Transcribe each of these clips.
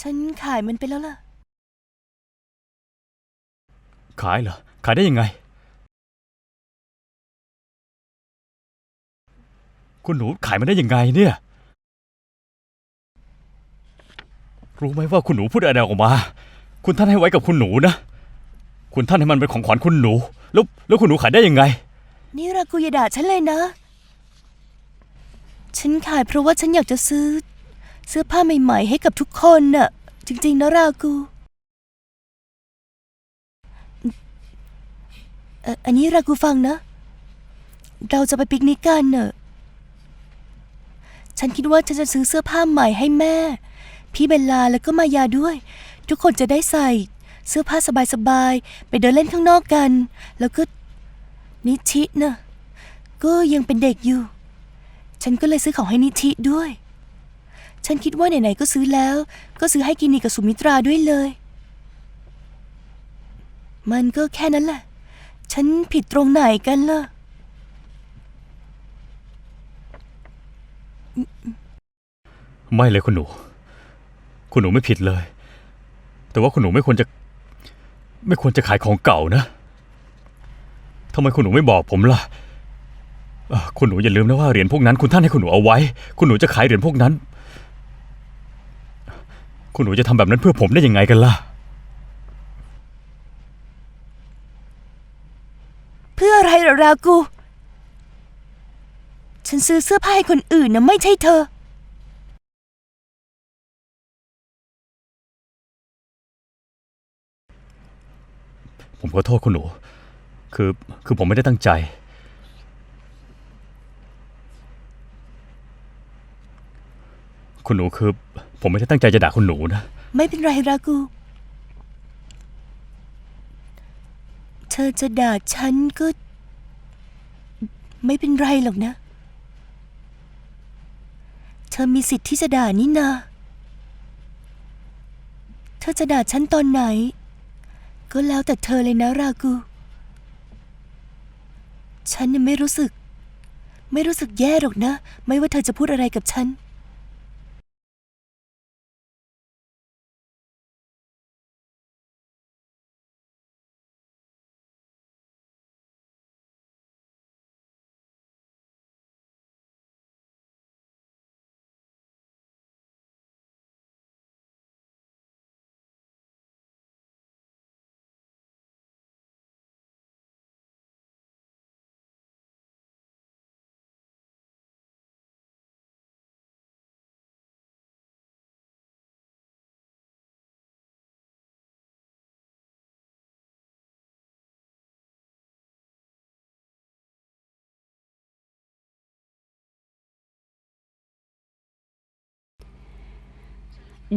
ฉันขายมันไปแล้วล่ะ ขายเหรอ ขายได้ยังไง คุณหนูขายมันได้ยังไงเนี่ย รู้ไหมว่าคุณหนูพูดอะไรออกมา คุณท่านให้ไว้กับคุณหนูนะ คุณท่านให้มันเป็นของขวัญคุณหนู แล้วแล้วคุณหนูขายได้ยังไง นี่รากูอย่าด่าฉันเลยนะ ฉันขายเพราะว่าฉันอยากจะซื้อ เสื้อผ้าใหม่ ๆ ให้กับทุกคนน่ะ จริง ๆ นะรากู เอ่ออันนี้รากูฟังนะ เราจะไปปิกนิกกันเนอะฉันคิดว่าฉันจะซื้อเสื้อผ้าใหม่ให้แม่ พี่เบลลาแล้วก็มายาด้วย ทุกคนจะได้ใส่ เสื้อผ้าสบายๆไปเดินเล่นข้างนอกกัน แล้วก็นิชินะก็ยังเป็นเด็กอยู่ ฉันก็เลยซื้อของให้นิชิด้วย ฉันคิดว่าไหนๆก็ซื้อแล้ว ก็ซื้อให้กินีกับสุมิตราด้วยเลย มันก็แค่นั้นแหละ ฉันผิดตรงไหนกันล่ะ ไม่เลยคุณหนู คุณหนูไม่ผิดเลย แต่ว่าคุณหนูไม่ควรจะ ไม่ควรจะขายของเก่านะทำไมคุณหนูไม่บอกผมล่ะ คุณหนูอย่าลืมนะว่าเหรียญพวกนั้นคุณท่านให้คุณหนูเอาไว้ คุณหนูจะขายเหรียญพวกนั้น คุณหนูจะทำแบบนั้นเพื่อผมได้ยังไงกันล่ะ เพื่ออะไรเหรอรากู ฉันซื้อเสื้อผ้าให้คนอื่นนะไม่ใช่เธอ ผมขอโทษคุณหนู คือคือผมไม่ได้ตั้งใจ คุณหนูคือ ผมไม่ได้ตั้งใจจะด่าคุณหนูนะ ไม่เป็นไรรากู เธอจะด่าฉันก็ ไม่เป็นไรหรอกนะ เธอมีสิทธิ์ที่จะด่านี่นา เธอจะด่าฉันตอนไหน ก็แล้วแต่เธอเลยนะรากู ฉันยังไม่รู้สึก ไม่รู้สึกแย่หรอกนะ ไม่ว่าเธอจะพูดอะไรกับฉัน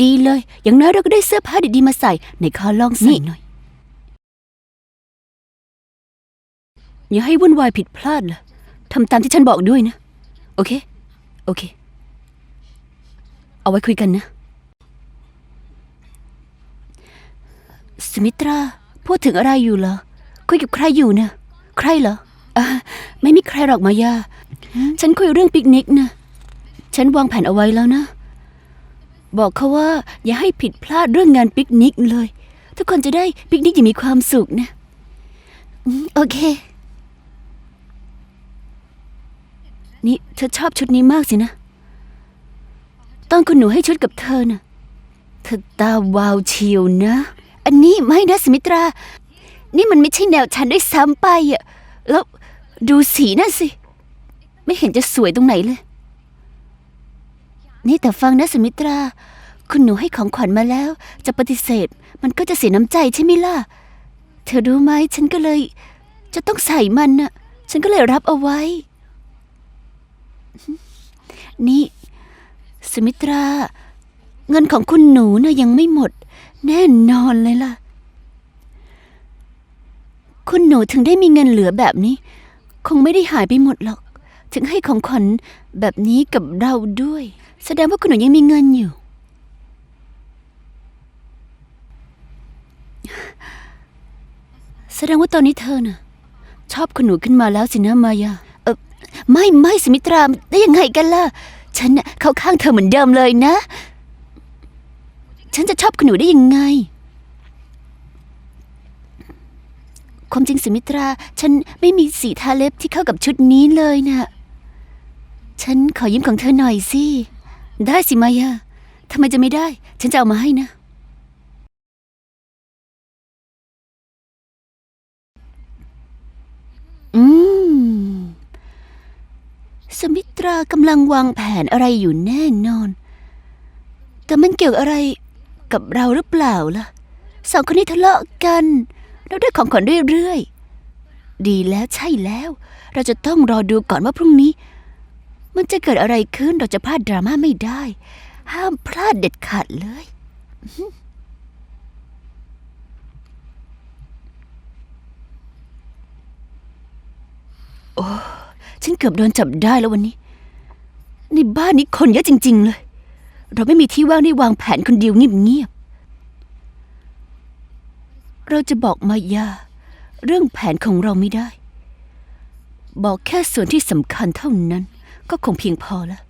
ดีเลย อย่างน้อยเราก็ได้เสื้อผ้าดีๆมาใส่ในขอลองใส่หน่อย อย่าให้วุ่นวายผิดพลาดล่ะทำตามที่ฉันบอกด้วยนะ โอเค โอเค เอาไว้คุยกันนะ สมิตรา พูดถึงอะไรอยู่เหรอ คุยกับใครอยู่นะใครเหรออ่าไม่มีใครหรอกมายา ฉันคุยเรื่องปิกนิกนะ ฉันวางแผนเอาไว้แล้วนะ บอกเขาว่า อย่าให้ผิดพลาดเรื่องงานปิกนิกเลย ทุกคนจะได้ปิกนิกอย่างมีความสุขนะอืมโอเค นี่เธอชอบชุดนี้มากสินะ ตอนคุณหนูให้ชุดกับเธอน่ะ เธอตาวาวเชียวนะ อันนี้ไม่นะสมิตรา นี่มันไม่ใช่แนวฉันด้วยซ้ำไปอะ แล้วดูสีนั่นสิ ไม่เห็นจะสวยตรงไหนเลย นี่แต่ฟังนะสมิตรา คุณหนูให้ของขวัญมาแล้ว จะปฏิเสธ มันก็จะเสียน้ำใจใช่ไหมล่ะ เธอรู้ไหมฉันก็เลย จะต้องใส่มันน่ะ ฉันก็เลยรับเอาไว้ นี่สมิตรา เงินของคุณหนูน่ะยังไม่หมด แน่นอนเลยล่ะ คุณหนูถึงได้มีเงินเหลือแบบนี้ คงไม่ได้หายไปหมดหรอก ถึงให้ของขวัญแบบนี้กับเราด้วย แสดงว่าคุณหนูยังมีเงินอยู่ แสดงว่าตอนนี้เธอน่ะ ชอบคุณหนูขึ้นมาแล้วสินะมายาเออไม่ไม่สมิตราได้ยังไงกันล่ะ ฉันน่ะเข้าข้างเธอเหมือนเดิมเลยนะ ฉันจะชอบคุณหนูได้ยังไงความจริงสิมิตรา ฉันไม่มีสีทาเล็บที่เข้ากับชุดนี้เลยนะ ฉันขอยืมของเธอหน่อยสิ ได้สิมายาทำไมจะไม่ได้ ฉันจะเอามาให้นะ อืม สมิตรากำลังวางแผนอะไรอยู่แน่นอน แต่มันเกี่ยวอะไรกับเราหรือเปล่าล่ะ สองคนนี้ทะเลาะกันเราได้ของขวัญเรื่อยๆ ดีแล้วใช่แล้ว เราจะต้องรอดูก่อนว่าพรุ่งนี้ มันจะเกิดอะไรขึ้นเราจะพลาดดราม่าไม่ได้ ห้ามพลาดเด็ดขาดเลย โอ้ฉันเกือบโดนจับได้แล้ววันนี้ ในบ้านนี้คนเยอะจริง ๆ เลย เราไม่มีที่ว่างได้วางแผนคนเดียวเงียบๆ เราจะบอกมายา เรื่องแผนของเราไม่ได้ บอกแค่ส่วนที่สำคัญเท่านั้น ก็คงเพียงพอแล้ว